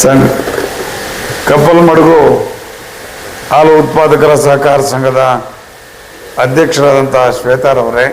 ಸಂಘ ಕಪ್ಪಲಮಡುಗು ಹಾಲು ಉತ್ಪಾದಕರ ಸಹಕಾರ ಸಂಘದ ಅಧ್ಯಕ್ಷರಾದಂಥ ಶ್ವೇತಾರವರೇ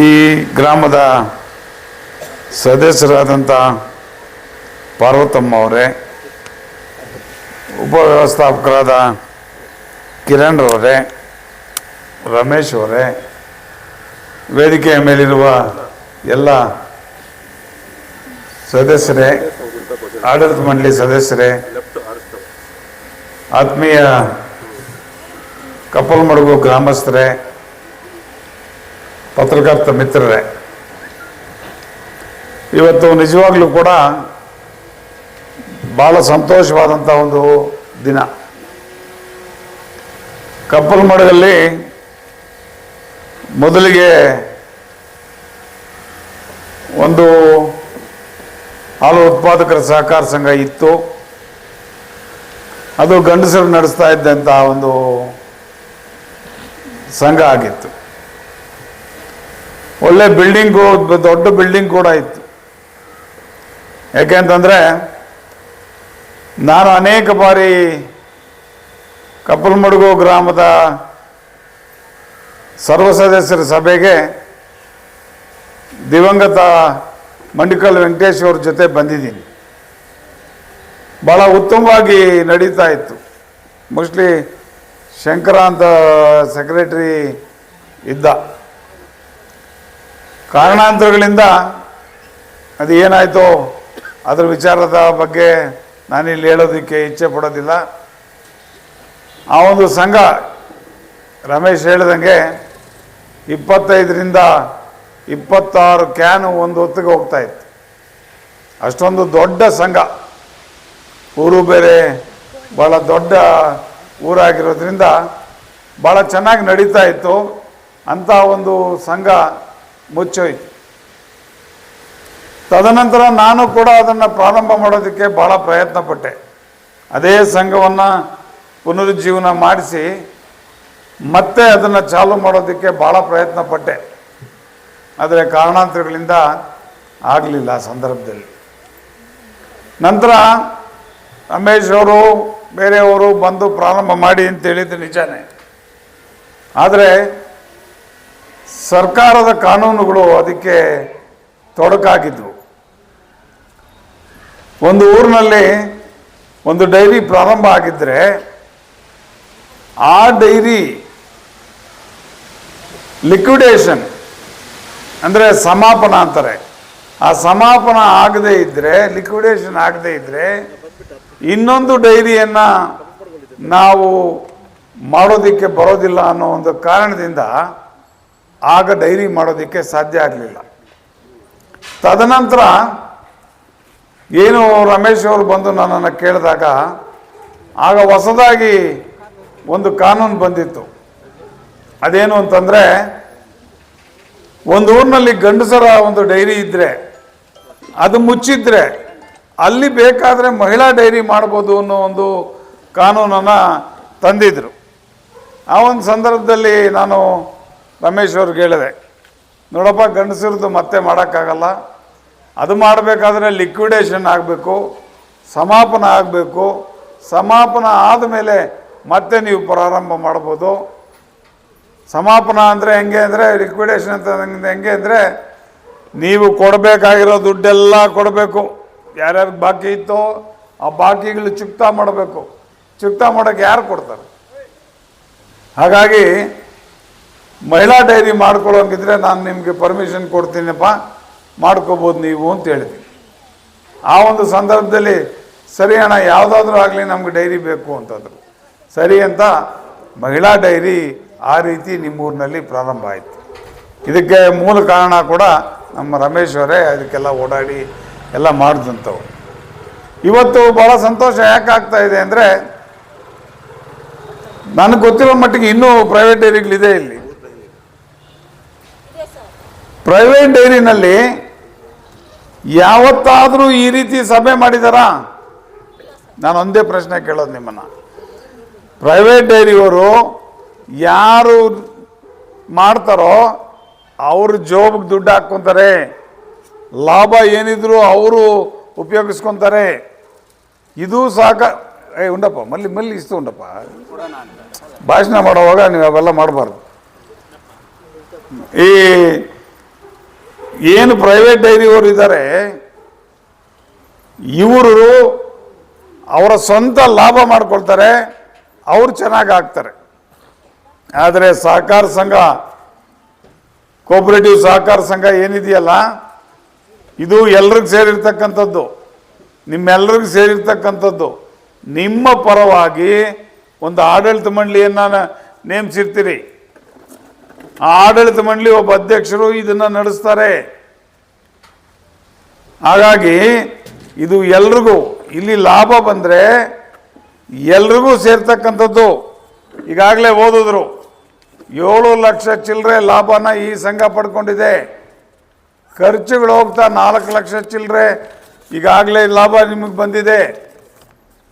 ಈ ಗ್ರಾಮದ ಸದಸ್ಯರಾದಂಥ ಪಾರ್ವತಮ್ಮ ಅವರೇ ಉಪವ್ಯವಸ್ಥಾಪಕರಾದ ಕಿರಣ್ ಅವರೇ, ರಮೇಶ್ ಅವರೇ, ವೇದಿಕೆಯ ಮೇಲಿರುವ ಎಲ್ಲ ಸದಸ್ಯರೇ, ಆಡಳಿತ ಮಂಡಳಿ ಸದಸ್ಯರೇ, ಆತ್ಮೀಯ ಕಪ್ಪಲ್ಮಡುಗು ಗ್ರಾಮಸ್ಥರೇ, ಪತ್ರಕರ್ತ ಮಿತ್ರರೇ, ಇವತ್ತು ನಿಜವಾಗ್ಲೂ ಕೂಡ ಭಾಳ ಸಂತೋಷವಾದಂಥ ಒಂದು ದಿನ. ಕಪಲ್ಮಡಗಲ್ಲಿ ಮೊದಲಿಗೆ ಒಂದು ಹಾಲು ಉತ್ಪಾದಕರ ಸಹಕಾರ ಸಂಘ ಇತ್ತು. ಅದು ಗಂಡಸರು ನಡೆಸ್ತಾ ಇದ್ದಂಥ ಒಂದು ಸಂಘ ಆಗಿತ್ತು. ಒಳ್ಳೆ ಬಿಲ್ಡಿಂಗು, ದೊಡ್ಡ ಬಿಲ್ಡಿಂಗ್ ಕೂಡ ಇತ್ತು. ಯಾಕೆಂತಂದರೆ ನಾನು ಅನೇಕ ಬಾರಿ ಕಪ್ಪಲ್ಮಡುಗು ಗ್ರಾಮದ ಸರ್ವ ಸದಸ್ಯರ ಸಭೆಗೆ ದಿವಂಗತ ಮಂಡಿಕಲ್ ವೆಂಕಟೇಶ್ ಅವ್ರ ಜೊತೆ ಬಂದಿದ್ದೀನಿ. ಭಾಳ ಉತ್ತಮವಾಗಿ ನಡೀತಾ ಇತ್ತು. ಮೋಸ್ಟ್ಲಿ ಶಂಕರ ಅಂತ ಸೆಕ್ರೆಟ್ರಿ ಇದ್ದ. ಕಾರಣಾಂತರಗಳಿಂದ ಅದು ಏನಾಯಿತು ಅದರ ವಿಚಾರದ ಬಗ್ಗೆ ನಾನಿಲ್ಲಿ ಹೇಳೋದಕ್ಕೆ ಇಚ್ಛೆ ಪಡೋದಿಲ್ಲ. ಆ ಒಂದು ಸಂಘ ರಮೇಶ್ ಹೇಳಿದಂಗೆ ಇಪ್ಪತ್ತೈದರಿಂದ ಇಪ್ಪತ್ತಾರು ಕ್ಯಾನು ಒಂದು ಹೊತ್ತಿಗೆ ಹೋಗ್ತಾ ಇತ್ತು. ಅಷ್ಟೊಂದು ದೊಡ್ಡ ಸಂಘ. ಊರು ಬೇರೆ ಭಾಳ ದೊಡ್ಡ ಊರಾಗಿರೋದ್ರಿಂದ ಭಾಳ ಚೆನ್ನಾಗಿ ನಡೀತಾ ಇತ್ತು. ಅಂಥ ಒಂದು ಸಂಘ ಮುಚ್ಚೋಯ್ತು. ತದನಂತರ ನಾನು ಕೂಡ ಅದನ್ನು ಪ್ರಾರಂಭ ಮಾಡೋದಕ್ಕೆ ಭಾಳ ಪ್ರಯತ್ನ ಪಟ್ಟೆ ಅದೇ ಸಂಘವನ್ನು ಪುನರುಜ್ಜೀವನ ಮಾಡಿಸಿ ಮತ್ತೆ ಅದನ್ನು ಚಾಲು ಮಾಡೋದಕ್ಕೆ ಭಾಳ ಪ್ರಯತ್ನ ಪಟ್ಟೆ ಆದರೆ ಕಾರಣಾಂತರಗಳಿಂದ ಆಗಲಿಲ್ಲ ಆ ಸಂದರ್ಭದಲ್ಲಿ. ನಂತರ ರಮೇಶ್ ಅವರು, ಬೇರೆಯವರು ಬಂದು ಪ್ರಾರಂಭ ಮಾಡಿ ಅಂತ ಹೇಳಿದ್ದು ನಿಜಾನೇ. ಆದರೆ ಸರ್ಕಾರದ ಕಾನೂನುಗಳು ಅದಕ್ಕೆ ತೊಡಕಾಗಿದ್ವು. ಒಂದು ಊರಿನಲ್ಲಿ ಒಂದು ಡೈರಿ ಪ್ರಾರಂಭ ಆಗಿದ್ದರೆ ಆ ಡೈರಿ ಲಿಕ್ವಿಡೇಷನ್ ಅಂದರೆ ಸಮಾಪನ ಅಂತಾರೆ. ಆ ಸಮಾಪನ ಆಗದೇ ಇದ್ದರೆ ಲಿಕ್ವಿಡೇಷನ್ ಆಗದೇ ಇದ್ದರೆ ಇನ್ನೊಂದು ಡೈರಿಯನ್ನು ನಾವು ಮಾಡೋದಕ್ಕೆ ಬರೋದಿಲ್ಲ ಅನ್ನೋ ಒಂದು ಕಾರಣದಿಂದ ಆಗ ಡೈರಿ ಮಾಡೋದಕ್ಕೆ ಸಾಧ್ಯ ಆಗಲಿಲ್ಲ. ತದನಂತರ ಏನು ರಮೇಶ್ ಅವರು ಬಂದು ನನ್ನನ್ನು ಕೇಳಿದಾಗ ಆಗ ಹೊಸದಾಗಿ ಒಂದು ಕಾನೂನು ಬಂದಿತ್ತು. ಅದೇನು ಅಂತಂದರೆ ಒಂದು ಊರಿನಲ್ಲಿ ಗಂಡಸರ ಒಂದು ಡೈರಿ ಇದ್ದರೆ ಅದು ಮುಚ್ಚಿದ್ರೆ ಅಲ್ಲಿ ಬೇಕಾದರೆ ಮಹಿಳಾ ಡೈರಿ ಮಾಡ್ಬೋದು ಅನ್ನೋ ಒಂದು ಕಾನೂನನ್ನು ತಂದಿದ್ರು. ಆ ಒಂದು ಸಂದರ್ಭದಲ್ಲಿ ನಾನು ರಮೇಶ್ ಅವ್ರಿಗೆ ಹೇಳಿದೆ, ನೋಡಪ್ಪ ಗಂಡಸರದ್ದು ಮತ್ತೆ ಮಾಡೋಕ್ಕಾಗಲ್ಲ. ಅದು ಮಾಡಬೇಕಾದ್ರೆ ಲಿಕ್ವಿಡೇಷನ್ ಆಗಬೇಕು, ಸಮಾಪನ ಆಗಬೇಕು. ಸಮಾಪನ ಆದಮೇಲೆ ಮತ್ತೆ ನೀವು ಪ್ರಾರಂಭ ಮಾಡ್ಬೋದು. ಸಮಾಪನ ಅಂದರೆ ಹೆಂಗೆ ಅಂದರೆ ಲಿಕ್ವಿಡೇಷನ್ ಅಂತ ಹೆಂಗೆ ಅಂದರೆ ನೀವು ಕೊಡಬೇಕಾಗಿರೋ ದುಡ್ಡೆಲ್ಲ ಕೊಡಬೇಕು. ಯಾರ್ಯಾರಿಗೆ ಬಾಕಿ ಇತ್ತೋ ಆ ಬಾಕಿಗಳು ಚುಕ್ತಾ ಮಾಡಬೇಕು. ಚುಕ್ತಾ ಮಾಡೋಕ್ಕೆ ಯಾರು ಕೊಡ್ತಾರೆ? ಹಾಗಾಗಿ ಮಹಿಳಾ ಡೈರಿ ಮಾಡ್ಕೊಳ್ಳೋಂಗಿದ್ರೆ ನಾನು ನಿಮಗೆ ಪರ್ಮಿಷನ್ ಕೊಡ್ತೀನಪ್ಪ. ಮಾಡ್ಕೋಬೋದು ನೀವು ಅಂತ ಹೇಳ್ತೀನಿ. ಆ ಒಂದು ಸಂದರ್ಭದಲ್ಲಿ ಸರಿ ಅಣ್ಣ, ಯಾವುದಾದ್ರೂ ಆಗಲಿ ನಮ್ಗೆ ಡೈರಿ ಬೇಕು ಅಂತಂದರು. ಸರಿ ಅಂತ ಮಹಿಳಾ ಡೈರಿ ಆ ರೀತಿ ನಿಮ್ಮೂರಿನಲ್ಲಿ ಪ್ರಾರಂಭ ಆಯಿತು. ಇದಕ್ಕೆ ಮೂಲ ಕಾರಣ ಕೂಡ ನಮ್ಮ ರಮೇಶ್ ಅವರೇ ಅದಕ್ಕೆಲ್ಲ ಓಡಾಡಿ ಎಲ್ಲ ಮಾಡಿದಂಥವು ಇವತ್ತು ಭಾಳ ಸಂತೋಷ ಯಾಕೆ ಆಗ್ತಾ ಇದೆ ಅಂದರೆ ನನಗೆ ಗೊತ್ತಿರೋ ಮಟ್ಟಿಗೆ ಇನ್ನೂ ಪ್ರೈವೇಟ್ ಡೈರಿಗಳಿದೆ ಇಲ್ಲಿ. ಪ್ರೈವೇಟ್ ಡೈರಿನಲ್ಲಿ ಯಾವತ್ತಾದರೂ ಈ ರೀತಿ ಸಭೆ ಮಾಡಿದಾರಾ? ನಾನು ಒಂದೇ ಪ್ರಶ್ನೆ ಕೇಳೋದು ನಿಮ್ಮನ್ನು. ಪ್ರೈವೇಟ್ ಡೈರಿಯವರು ಯಾರು ಮಾಡ್ತಾರೋ ಅವ್ರ ಜೋಬ್ಗೆ ದುಡ್ಡು ಹಾಕ್ಕೊತಾರೆ. ಲಾಭ ಏನಿದ್ರು ಅವರು ಉಪಯೋಗಿಸ್ಕೊತಾರೆ. ಇದು ಸಾಕ. ಏ, ಉಂಡಪ್ಪ, ಮಲ್ಲಿ ಮಲ್ಲಿ ಇಸ್ತು ಉಂಡಪ್ಪ. ಭಾಷಣ ಮಾಡುವಾಗ ನೀವು ಅವೆಲ್ಲ ಮಾಡಬಾರ್ದು. ಈ ಏನು ಪ್ರೈವೇಟ್ ಡೈರಿಯವರು ಇದ್ದಾರೆ ಇವರು ಅವರ ಸ್ವಂತ ಲಾಭ ಮಾಡ್ಕೊಳ್ತಾರೆ, ಅವರು ಚೆನ್ನಾಗಿ ಆಗ್ತಾರೆ ಆದರೆ ಸಹಕಾರ ಸಂಘ ಕೋಪರೇಟಿವ್ ಸಹಕಾರ ಸಂಘ ಏನಿದೆಯಲ್ಲ, ಇದು ಎಲ್ರಿಗೂ ಸೇರಿರ್ತಕ್ಕಂಥದ್ದು. ನಿಮ್ಮೆಲ್ಲರಿಗೂ ಸೇರಿರ್ತಕ್ಕಂಥದ್ದು. ನಿಮ್ಮ ಪರವಾಗಿ ಒಂದು ಆಡಳಿತ ಮಂಡಳಿಯನ್ನು ನೇಮಿಸಿರ್ತೀರಿ. ಆ ಆಡಳಿತ ಮಂಡಳಿ ಒಬ್ಬ ಅಧ್ಯಕ್ಷರು ಇದನ್ನು ನಡೆಸ್ತಾರೆ. ಹಾಗಾಗಿ ಇದು ಎಲ್ರಿಗೂ, ಇಲ್ಲಿ ಲಾಭ ಬಂದರೆ ಎಲ್ರಿಗೂ ಸೇರ್ತಕ್ಕಂಥದ್ದು. ಈಗಾಗಲೇ ಓದಿದ್ರು. ಏಳು ಲಕ್ಷ ಚಿಲ್ಲರೆ ಲಾಭನ ಈ ಸಂಘ ಪಡ್ಕೊಂಡಿದೆ. ಖರ್ಚುಗಳು ಹೋಗ್ತಾ ನಾಲ್ಕು ಲಕ್ಷ ಚಿಲ್ಲರೆ ಈಗಾಗಲೇ ಲಾಭ ನಿಮಗೆ ಬಂದಿದೆ.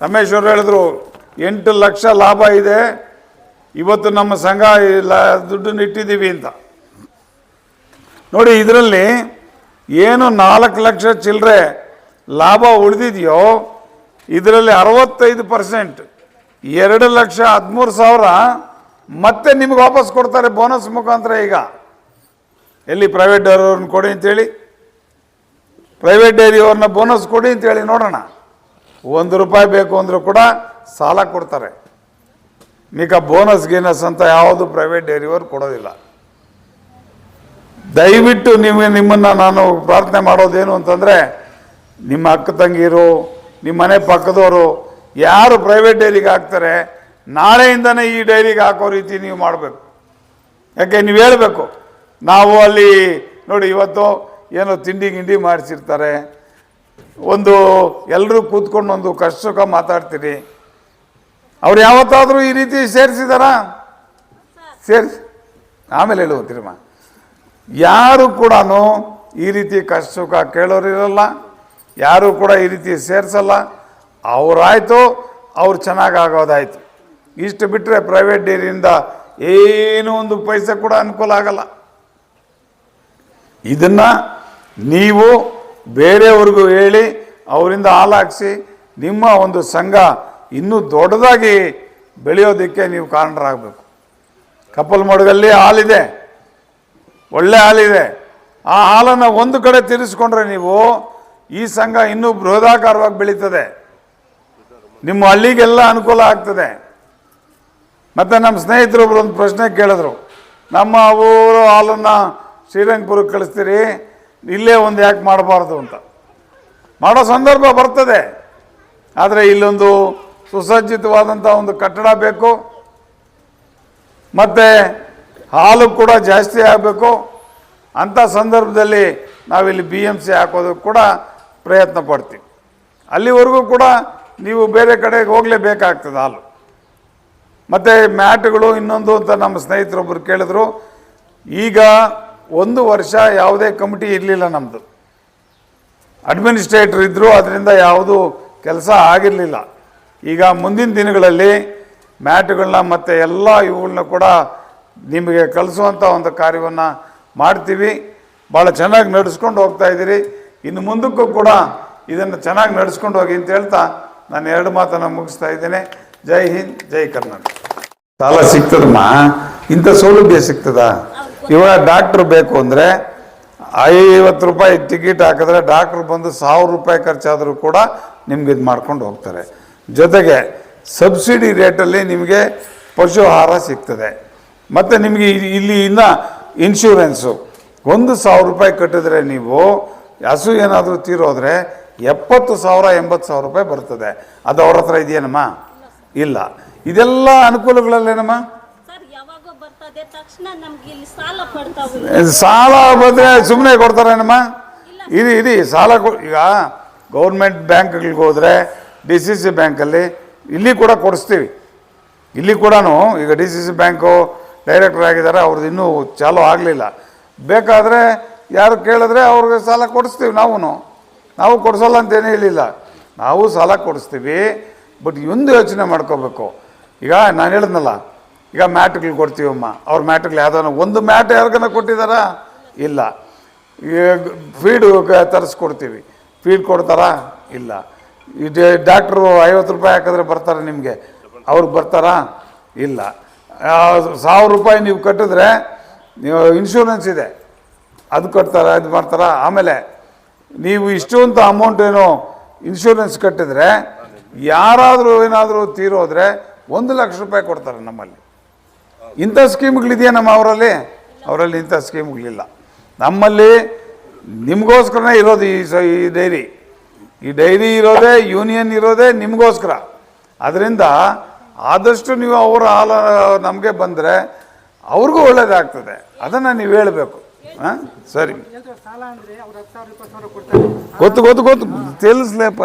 ರಮೇಶ್ ಅವರು ಹೇಳಿದ್ರು, ಎಂಟು ಲಕ್ಷ ಲಾಭ ಇದೆ, ಇವತ್ತು ನಮ್ಮ ಸಂಘ ದುಡ್ಡನ್ನು ಇಟ್ಟಿದ್ದೀವಿ ಅಂತ. ನೋಡಿ, ಇದರಲ್ಲಿ ಏನು ನಾಲ್ಕು ಲಕ್ಷ ಚಿಲ್ಲರೆ ಲಾಭ ಉಳಿದಿದೆಯೋ, ಇದರಲ್ಲಿ ಅರವತ್ತೈದು ಪರ್ಸೆಂಟ್ ಎರಡು ಲಕ್ಷ ಹದಿಮೂರು ಸಾವಿರ ಮತ್ತೆ ನಿಮ್ಗೆ ವಾಪಸ್ ಕೊಡ್ತಾರೆ ಬೋನಸ್ ಮುಖಾಂತರ ಈಗ. ಎಲ್ಲಿ ಪ್ರೈವೇಟ್ ಡೈರಿಯವ್ರನ್ನ ಕೊಡಿ ಅಂತೇಳಿ. ಪ್ರೈವೇಟ್ ಡೈರಿಯವ್ರನ್ನ ಬೋನಸ್ ಕೊಡಿ ಅಂತೇಳಿ ನೋಡೋಣ. ಒಂದು ರೂಪಾಯಿ ಬೇಕು ಅಂದರೂ ಕೂಡ ಸಾಲ ಕೊಡ್ತಾರೆ. ಈಗ ಬೋನಸ್ ಗೀನಸ್ ಅಂತ ಯಾವುದು ಪ್ರೈವೇಟ್ ಡೈರಿಯವರು ಕೊಡೋದಿಲ್ಲ. ದಯವಿಟ್ಟು ನಿಮಗೆ ನಿಮ್ಮನ್ನು ನಾನು ಪ್ರಾರ್ಥನೆ ಮಾಡೋದೇನು ಅಂತಂದರೆ ನಿಮ್ಮ ಅಕ್ಕ ತಂಗಿರು, ನಿಮ್ಮ ಮನೆ ಪಕ್ಕದವರು ಯಾರು ಪ್ರೈವೇಟ್ ಡೈರಿಗೆ ಹಾಕ್ತಾರೆ, ನಾಳೆಯಿಂದನೇ ಈ ಡೈರಿಗೆ ಹಾಕೋ ರೀತಿ ನೀವು ಮಾಡಬೇಕು. ಯಾಕೆ, ನೀವು ಹೇಳಬೇಕು, ನಾವು ಅಲ್ಲಿ ನೋಡಿ ಇವತ್ತು ಏನೋ ತಿಂಡಿ ಗಿಂಡಿ ಮಾಡಿಸಿರ್ತಾರೆ, ಒಂದು ಎಲ್ಲರೂ ಕೂತ್ಕೊಂಡು ಒಂದು ಕಷ್ಟ ಸುಖ ಮಾತಾಡ್ತೀರಿ. ಅವ್ರು ಯಾವತ್ತಾದರೂ ಈ ರೀತಿ ಸೇರಿಸಿದಾರ? ಸೇರಿಸಿ ಆಮೇಲೆ ಹೇಳುವಂತೀರಮ್ಮ ಯಾರು ಕೂಡ ಈ ರೀತಿ ಕಷ್ಟ ಸುಖ ಕೇಳೋರಿರಲ್ಲ, ಯಾರು ಕೂಡ ಈ ರೀತಿ ಸೇರಿಸಲ್ಲ ಅವರಾಯ್ತು, ಅವ್ರು ಚೆನ್ನಾಗಿ ಆಗೋದಾಯಿತು. ಇಷ್ಟು ಬಿಟ್ಟರೆ ಪ್ರೈವೇಟ್ ಡೈರಿಯಿಂದ ಏನೂ ಒಂದು ಪೈಸೆ ಕೂಡ ಅನುಕೂಲ ಆಗಲ್ಲ. ಇದನ್ನು ನೀವು ಬೇರೆಯವ್ರಿಗೂ ಹೇಳಿ, ಅವರಿಂದ ಹಾಲಾಗಿಸಿ, ನಿಮ್ಮ ಒಂದು ಸಂಘ ಇನ್ನೂ ದೊಡ್ಡದಾಗಿ ಬೆಳೆಯೋದಕ್ಕೆ ನೀವು ಕಾರಣರಾಗಬೇಕು. ಕಪ್ಪಲ್ ಹಾಲಿದೆ. ಒಳ್ಳೆ ಹಾಲಿದೆ. ಆ ಹಾಲನ್ನು ಒಂದು ಕಡೆ ತೀರಿಸ್ಕೊಂಡ್ರೆ ನೀವು ಈ ಸಂಘ ಇನ್ನೂ ಬೃಹದಾಕಾರವಾಗಿ ಬೆಳೀತದೆ. ನಿಮ್ಮ ಹಳ್ಳಿಗೆಲ್ಲ ಅನುಕೂಲ ಆಗ್ತದೆ. ಮತ್ತು ನಮ್ಮ ಸ್ನೇಹಿತರೊಬ್ರು ಒಂದು ಪ್ರಶ್ನೆ ಕೇಳಿದ್ರು. ನಮ್ಮ ಊರು ಹಾಲನ್ನು ಶ್ರೀರಂಗಪುರಕ್ಕೆ ಕಳಿಸ್ತೀರಿ, ಇಲ್ಲೇ ಒಂದು ಯಾಕೆ ಮಾಡಬಾರ್ದು ಅಂತ. ಮಾಡೋ ಸಂದರ್ಭ ಬರ್ತದೆ. ಆದರೆ ಇಲ್ಲೊಂದು ಸುಸಜ್ಜಿತವಾದಂಥ ಒಂದು ಕಟ್ಟಡ ಬೇಕು. ಮತ್ತು ಹಾಲು ಕೂಡ ಜಾಸ್ತಿ ಆಗಬೇಕು. ಅಂಥ ಸಂದರ್ಭದಲ್ಲಿ ನಾವಿಲ್ಲಿ ಬಿ ಎಂ ಸಿ ಹಾಕೋದಕ್ಕೆ ಕೂಡ ಪ್ರಯತ್ನ ಪಡ್ತೀವಿ. ಅಲ್ಲಿವರೆಗೂ ಕೂಡ ನೀವು ಬೇರೆ ಕಡೆಗೆ ಹೋಗಲೇಬೇಕಾಗ್ತದೆ ಹಾಲು. ಮತ್ತು ಮ್ಯಾಟ್ಗಳು ಇನ್ನೊಂದು ಅಂತ ನಮ್ಮ ಸ್ನೇಹಿತರೊಬ್ಬರು ಕೇಳಿದ್ರು, ಈಗ ಒಂದು ವರ್ಷ ಯಾವುದೇ ಕಮಿಟಿ ಇರಲಿಲ್ಲ ನಮ್ಮದು ಅಡ್ಮಿನಿಸ್ಟ್ರೇಟರ್ ಇದ್ದರು ಅದರಿಂದ ಯಾವುದೂ ಕೆಲಸ ಆಗಿರಲಿಲ್ಲ. ಈಗ ಮುಂದಿನ ದಿನಗಳಲ್ಲಿ ಮ್ಯಾಟ್ಗಳನ್ನ ಮತ್ತು ಎಲ್ಲ ಇವುಗಳನ್ನ ಕೂಡ ನಿಮಗೆ ಕಲಿಸುವಂಥ ಒಂದು ಕಾರ್ಯವನ್ನು ಮಾಡ್ತೀವಿ. ಭಾಳ ಚೆನ್ನಾಗಿ ನಡೆಸ್ಕೊಂಡು ಹೋಗ್ತಾ ಇದ್ದೀರಿ. ಇನ್ನು ಮುಂದಕ್ಕೂ ಕೂಡ ಇದನ್ನು ಚೆನ್ನಾಗಿ ನಡೆಸ್ಕೊಂಡು ಹೋಗಿ ಅಂತ ಹೇಳ್ತಾ ನಾನು ಎರಡು ಮಾತನ್ನು ಮುಗಿಸ್ತಾ ಇದ್ದೇನೆ. ಜೈ ಹಿಂದ್, ಜೈ ಕರ್ನಾಟಕ. ಸಾಲ ಸಿಗ್ತದಮ್ಮ ಇಂಥ ಸೌಲಭ್ಯ ಸಿಗ್ತದ ಇವಾಗ ಡಾಕ್ಟ್ರ್ ಬೇಕು ಅಂದರೆ ಐವತ್ತು ರೂಪಾಯಿ ಟಿಕೆಟ್ ಹಾಕಿದ್ರೆ ಡಾಕ್ಟ್ರ್ ಬಂದು ಸಾವಿರ ರೂಪಾಯಿ ಖರ್ಚಾದರೂ ಕೂಡ ನಿಮ್ಗೆ ಇದು ಮಾಡ್ಕೊಂಡು ಹೋಗ್ತಾರೆ. ಜೊತೆಗೆ ಸಬ್ಸಿಡಿ ರೇಟಲ್ಲಿ ನಿಮಗೆ ಪಶು ಆಹಾರ ಸಿಗ್ತದೆ. ಮತ್ತು ನಿಮಗೆ ಇಲ್ಲಿ ಇನ್ನು ಇನ್ಶೂರೆನ್ಸು ಒಂದು ಸಾವಿರ ರೂಪಾಯಿ ಕಟ್ಟಿದ್ರೆ ನೀವು ಹಸು ಏನಾದರೂ ತೀರೋದ್ರೆ ಎಪ್ಪತ್ತು ಸಾವಿರ ಎಂಬತ್ತು ಸಾವಿರ ರೂಪಾಯಿ ಬರ್ತದೆ. ಅದು ಅವ್ರ ಹತ್ರ ಇದೆಯೇನಮ್ಮ? ಇಲ್ಲ. ಇದೆಲ್ಲ ಅನುಕೂಲಗಳಲ್ಲೇನಮ್ಮ? ಸಾಲ ಬಂದರೆ ಸುಮ್ಮನೆ ಕೊಡ್ತಾರೇನಮ್ಮ? ಇದು ಇದು ಸಾಲ ಕೊ ಈಗ ಗೌರ್ಮೆಂಟ್ ಬ್ಯಾಂಕ್ಗಳಿಗೆ ಹೋದರೆ ಡಿ ಸಿ ಸಿ ಬ್ಯಾಂಕಲ್ಲಿ ಇಲ್ಲಿ ಕೂಡ ಕೊಡಿಸ್ತೀವಿ. ಇಲ್ಲಿ ಕೂಡ ಈಗ D C C bank director ಆಗಿದ್ದಾರೆ ಅವ್ರದ್ದು ಇನ್ನೂ ಚಾಲೂ ಆಗಲಿಲ್ಲ. ಬೇಕಾದರೆ ಯಾರು ಕೇಳಿದ್ರೆ ಅವ್ರಿಗೆ ಸಾಲ ಕೊಡಿಸ್ತೀವಿ ನಾವು ನಾವು ಕೊಡಿಸಲ್ಲ ಅಂತೇನೂ ಹೇಳಿಲ್ಲ. ನಾವು ಸಾಲ ಕೊಡಿಸ್ತೀವಿ ಬಟ್ ಒಂದು ಯೋಚನೆ ಮಾಡ್ಕೋಬೇಕು. ಈಗ ನಾನು ಹೇಳಿದ್ನಲ್ಲ, ಈಗ ಮ್ಯಾಟ್ಗಳು ಕೊಡ್ತೀವಮ್ಮ. ಅವ್ರ ಮ್ಯಾಟ್ಗಳು ಯಾವುದೋ ಒಂದು ಮ್ಯಾಟ್ ಯಾರಿಗನ ಕೊಟ್ಟಿದ್ದಾರಾ ಇಲ್ಲ. ಫೀಡ್ ತರಿಸ್ಕೊಡ್ತೀವಿ. ಫೀಡ್ ಕೊಡ್ತಾರಾ? ಇಲ್ಲ. ಇದು ಡಾಕ್ಟ್ರು ಐವತ್ತು ರೂಪಾಯಿ ಹಾಕಿದ್ರೆ ಬರ್ತಾರೆ ನಿಮಗೆ. ಅವ್ರಿಗೆ ಬರ್ತಾರಾ? ಇಲ್ಲ. ಸಾವಿರ ರೂಪಾಯಿ ನೀವು ಕಟ್ಟಿದ್ರೆ, ನೀವು ಇನ್ಶೂರೆನ್ಸ್ ಇದೆ. ಅದು ಕಟ್ತಾರೆ, ಇದು ಮಾಡ್ತಾರ? ಆಮೇಲೆ ನೀವು ಇಷ್ಟು ಅಂತ ಅಮೌಂಟ್ ಏನೋ ಇನ್ಶೂರೆನ್ಸ್ ಕಟ್ಟಿದ್ರೆ, ಯಾರಾದರೂ ಏನಾದರೂ ತೀರೋದ್ರೆ ಒಂದು ಲಕ್ಷ ರೂಪಾಯಿ ಕೊಡ್ತಾರೆ ನಮ್ಮಲ್ಲಿ. ಇಂಥ ಸ್ಕೀಮ್ಗಳಿದೆಯಾ ನಮ್ಮ ಅವರಲ್ಲಿ ಅವರಲ್ಲಿ ಇಂಥ ಸ್ಕೀಮ್ಗಳಿಲ್ಲ ನಮ್ಮಲ್ಲಿ ನಿಮಗೋಸ್ಕರನೇ ಇರೋದು ಈ ಸ, ಈ ಡೈರಿ ಈ ಡೈರಿ ಇರೋದೇ ಯೂನಿಯನ್ ಇರೋದೇ ನಿಮಗೋಸ್ಕರ. ಅದರಿಂದ ಆದಷ್ಟು ನೀವು ಅವರ ಹಾಲ ನಮಗೆ ಬಂದರೆ ಅವ್ರಿಗೂ ಒಳ್ಳೇದಾಗ್ತದೆ. ಅದನ್ನು ನೀವು ಹೇಳಬೇಕು. ಹಾಂ ಸರಿ. ಗೊತ್ತು ಗೊತ್ತು ಗೊತ್ತು. ತಿಳಿಸ್ಲೇಪ್ಪ